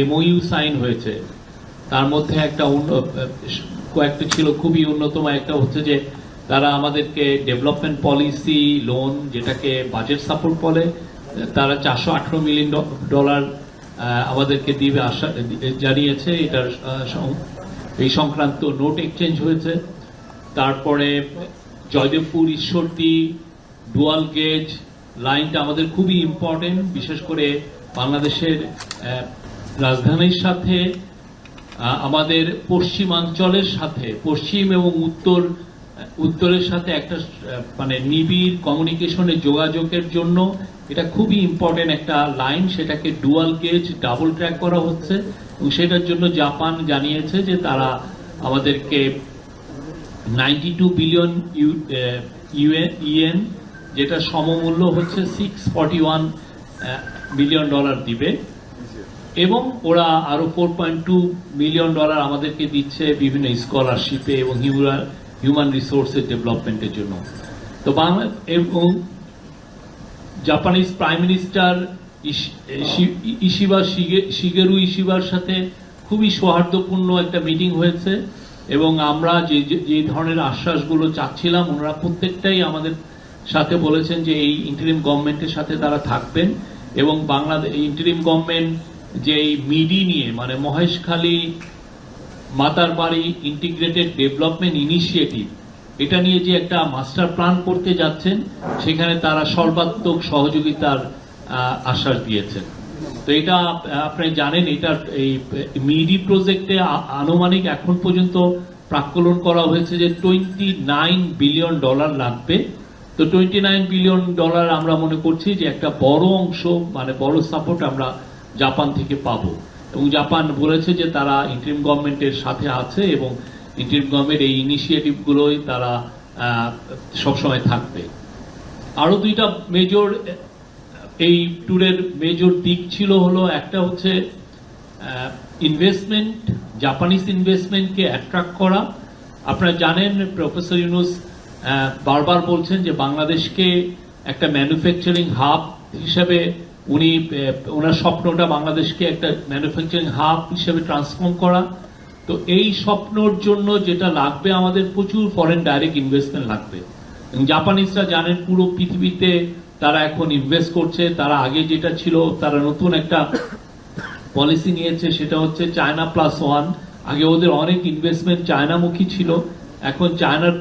MoU sign হয়েছে। তার মধ্যে একটা কয়েকটা ছিল খুবই অন্যতম একটা হচ্ছে যে তারা আমাদেরকে ডেভেলপমেন্ট পলিসি লোন যেটাকে বাজেট সাপোর্ট বলে, তারা চারশো আঠারো মিলিয়ন ডলার আমাদেরকে দিবে আশা জানিয়েছে। এটার এই সংক্রান্ত নোট এক্সচেঞ্জ হয়েছে। তারপরে জয়দেবপুর, ঈশ্বরদী ডুয়াল গেজ লাইনটা আমাদের খুবই ইম্পর্টেন্ট বিশেষ করে বাংলাদেশের রাজধানীর সাথে আমাদের পশ্চিমাঞ্চলের সাথে, পশ্চিম এবং উত্তর উত্তরের সাথে একটা মানে নিবিড় কমিউনিকেশনের যোগাযোগের জন্য এটা খুবই ইম্পর্টেন্ট একটা লাইন সেটাকে ডুয়াল গেজ ডাবল ট্র্যাক করা হচ্ছে। এবং সেটার জন্য জাপান জানিয়েছে যে তারা আমাদেরকে নাইনটি টু বিলিয়ন ইউএন যেটা সমমূল্য হচ্ছে six forty one billion dollar দিবে। এবং ওরা আরও four point two million dollar আমাদেরকে দিচ্ছে বিভিন্ন স্কলারশিপে এবং হিউম্যান রিসোর্সের ডেভেলপমেন্টের জন্য। তো বাংলা, এবং Japanese prime minister Ishiba Shigeru ইশিবার সাথে খুবই সৌহার্দ্যপূর্ণ একটা মিটিং হয়েছে। এবং আমরা যে, যে- যে ধরনের আশ্বাসগুলো চাচ্ছিলাম, ওনারা প্রত্যেকটাই আমাদের সাথে বলেছেন যে এই ইন্টারিম গভর্নমেন্টের সাথে তারা থাকবেন। এবং বাংলাদেশ ইন্টারিম গভর্নমেন্ট যে মিডি নিয়ে মানে মহেশখালী মাতার বাড়ি ইন্টিগ্রেটেড ডেভেলপমেন্ট ইনিশিয়েটিভ এটা নিয়ে যে একটা মাস্টার প্ল্যান করতে যাচ্ছেন, সেখানে তারা সর্বাত্মক সহযোগিতার আশ্বাস দিয়েছেন। তো এটা আপনি জানেন এটা এই মিডি প্রজেক্টে আনুমানিক এখন পর্যন্ত প্রাক্কলন করা হয়েছে যে টোয়েন্টি নাইন বিলিয়ন ডলার লাগবে। তো টোয়েন্টি নাইন বিলিয়ন ডলার আমরা মনে করছি যে একটা বড় অংশ মানে বড় সাপোর্ট আমরা জাপান থেকে পাবো। এবং জাপান বলেছে যে তারা ইন্টারিম গভর্নমেন্টের সাথে আছে এবং ইন্টারিম গভর্নমেন্ট এই ইনিশিয়েটিভ গুলোই তারা সবসময় থাকবে। আরও দুইটা মেজর এই ট্যুরের মেজর দিক ছিল হলো একটা হচ্ছে ইনভেস্টমেন্ট জাপানিজ ইনভেস্টমেন্টকে অ্যাট্রাক্ট করা। আপনারা জানেন প্রফেসর ইউনুস বারবার বলছেন যে বাংলাদেশকে একটা ম্যানুফ্যাকচারিং হাব হিসেবে উনি ওনার স্বপ্নটা বাংলাদেশকে একটা ম্যানুফ্যাকচারিং হাব হিসেবে ট্রান্সফর্ম করা। তো এই স্বপ্নর জন্য যেটা লাগবে, আমাদের প্রচুর ফরেন ডাইরেক্ট ইনভেস্টমেন্ট লাগবে। জাপানিজরা জানেন পুরো পৃথিবীতে তারা এখন ইনভেস্ট করছে, তারা আগে যেটা ছিল, তারা নতুন একটা পলিসি নিয়েছে, সেটা হচ্ছে চায়না প্লাস ওয়ান আগে ওদের অনেক ইনভেস্টমেন্ট চায়নামুখী ছিল, এখন চায়নার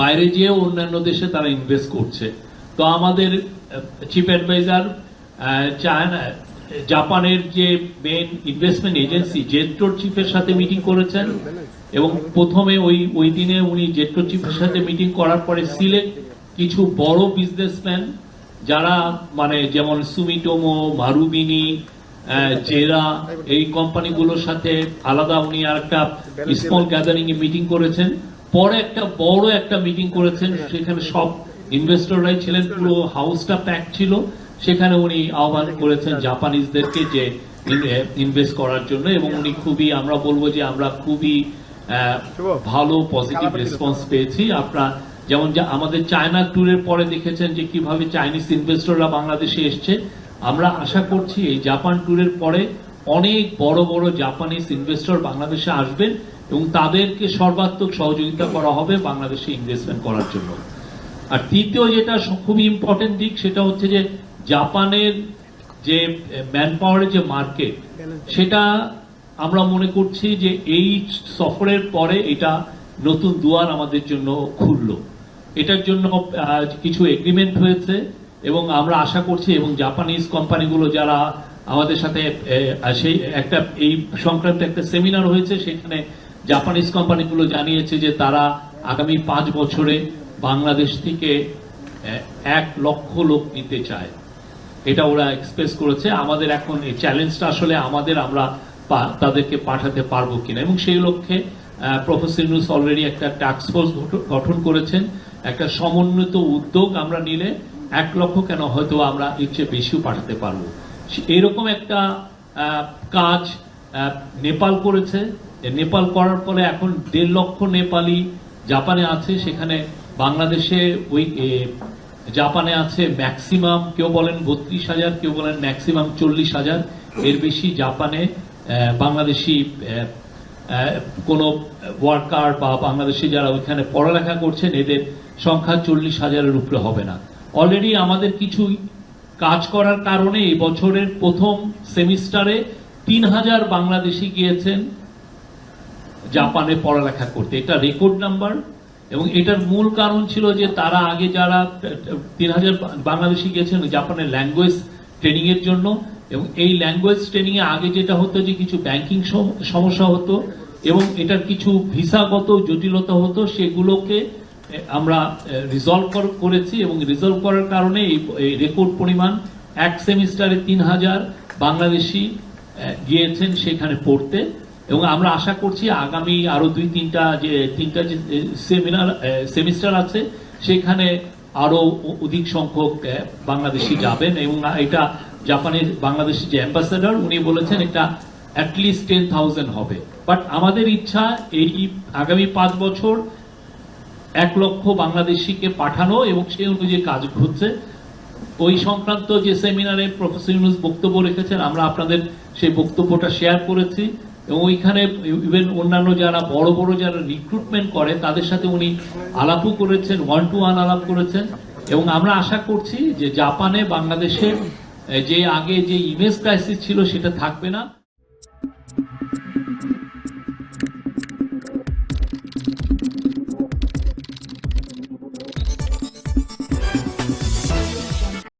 বাইরে যেয়ে অন্যান্য দেশে তারা ইনভেস্ট করছে। তো আমাদের চিফ অ্যাডভাইজার চায়না জাপানের যে মেন ইনভেস্টমেন্ট এজেন্সি জেট্রোর চিফের সাথে মিটিং করেছেন এবং প্রথমে ওই ওই দিনে উনি জেট্রো চিফের সাথে মিটিং করার পরে সিলেক্ট কিছু বড় বিজনেসম্যান যারা মানে যেমন সুমিটোমো মারুবিনি জেরা এই কোম্পানিগুলোর সাথে আলাদা উনি আর একটা স্মল গ্যাদারিং এ মিটিং করেছেন। পরে একটা বড় একটা মিটিং করেছেন সেখানে সব ইনভেস্টররাই ছিলেন পুরো হাউসটা প্যাক ছিল। সেখানে উনি আহ্বান করেছেন জাপানিজদেরকে যে ইনভেস্ট করার জন্য এবং উনি খুবই আমরা বলব যে আমরা খুবই ভালো পজিটিভ রেসপন্স পেয়েছি। আপনারা যেমন যে আমাদের চায়না ট্যুরের পরে দেখেছেন যে কীভাবে চাইনিজ ইনভেস্টররা বাংলাদেশে এসছে। আমরা আশা করছি এই জাপান ট্যুরের পরে অনেক বড় বড় জাপানিজ ইনভেস্টর বাংলাদেশে আসবেন। এবং তাদেরকে সর্বাত্মক সহযোগিতা করা হবে বাংলাদেশে ইনভেস্টমেন্ট করার জন্য। আর তৃতীয় যেটা খুবই ইম্পর্টেন্ট দিক সেটা হচ্ছে যে জাপানের যে ম্যান পাওয়ারের যে মার্কেট সেটা আমরা মনে করছি যে এই সফরের পরে এটা নতুন দুয়ার আমাদের জন্য খুললো। এটার জন্য কিছু এগ্রিমেন্ট হয়েছে এবং আমরা আশা করছি এবং জাপানিজ কোম্পানিগুলো যারা আমাদের সাথে সেই একটা এই সংক্রান্ত একটা সেমিনার হয়েছে সেখানে জাপানিজ কোম্পানিগুলো জানিয়েছে যে তারা আগামী পাঁচ বছরে বাংলাদেশ থেকে এক লক্ষ লোক নিতে চায়। এটা ওরা এক্সপ্রেস করেছে। আমাদের এখন এই চ্যালেঞ্জটা আসলে আমাদের আমরা তাদেরকে পাঠাতে পারব কিনা। এবং সেই লক্ষ্যে প্রফেসর ইউনুস অলরেডি একটা টাস্ক ফোর্স গঠন করেছেন। একটা সমন্বিত উদ্যোগ আমরা নিলে এক লক্ষ কেন হয়তো আমরা এর চেয়ে বেশিও পাঠাতে পারব। এরকম একটা কাজ নেপাল করেছে। নেপাল করার পরে এখন দেড় লক্ষ নেপালি জাপানে আছে, সেখানে বাংলাদেশে ওই জাপানে আছে ম্যাক্সিমাম, কেউ বলেন বত্রিশ হাজার, কেউ বলেন ম্যাক্সিমাম চল্লিশ হাজার। এর বেশি জাপানে বাংলাদেশি কোনো ওয়ার্কার বা বাংলাদেশি যারা ওইখানে পড়ালেখা করছেন, এদের সংখ্যা চল্লিশ হাজারের উপরে হবে না। অলরেডি আমাদের কিছু কাজ করার কারণে এই বছরের প্রথম সেমিস্টারে তিন হাজার বাংলাদেশি গিয়েছেন। জাপানে পড়ালেখা করতে। এটা রেকর্ড নাম্বার এবং এটার মূল কারণ ছিল যে তারা আগে যারা তিন হাজার বাংলাদেশি গিয়েছেন জাপানের ল্যাঙ্গুয়েজ ট্রেনিং এর জন্য এবং এই ল্যাঙ্গুয়েজ ট্রেনিং এ আগে যেটা হতো যে কিছু ব্যাংকিং সমস্যা হতো এবং এটার কিছু ভিসাগত জটিলতা হতো সেগুলোকে আমরা রিজলভ করেছি এবং রিজলভ করার কারণে এই রেকর্ড পরিমাণ এক সেমিস্টারে তিন হাজার বাংলাদেশি গিয়েছেন সেখানে পড়তে। এবং আমরা আশা করছি আগামী আরও দুই, তিনটা যে তিনটা যে সেমিনার সেমিস্টার আছে, সেখানে আরও অধিক সংখ্যক বাংলাদেশি যাবেন এবং এটা জাপানের বাংলাদেশি যে অ্যাম্বাসেডর উনি বলেছেন এটা অ্যাটলিস্ট টেন থাউজেন্ড হবে। বাট আমাদের ইচ্ছা এই আগামী পাঁচ বছর এক লক্ষ বাংলাদেশিকে পাঠানো এবং সেই অনুযায়ী কাজ হচ্ছে ওই সংক্রান্ত যে সেমিনারে প্রফেসর ইউনুস বক্তব্য রেখেছেন, আমরা আপনাদের সেই বক্তব্যটা শেয়ার করেছি। এবং ওইখানে ইভেন অন্যান্য যারা বড় বড় যারা রিক্রুটমেন্ট করে, তাদের সাথে উনি আলাপও করেছেন ওয়ান টু ওয়ান আলাপ করেছেন। এবং আমরা আশা করছি যে জাপানে বাংলাদেশের যে আগে যে ইমেজ ক্রাইসিস ছিল, সেটা থাকবে না।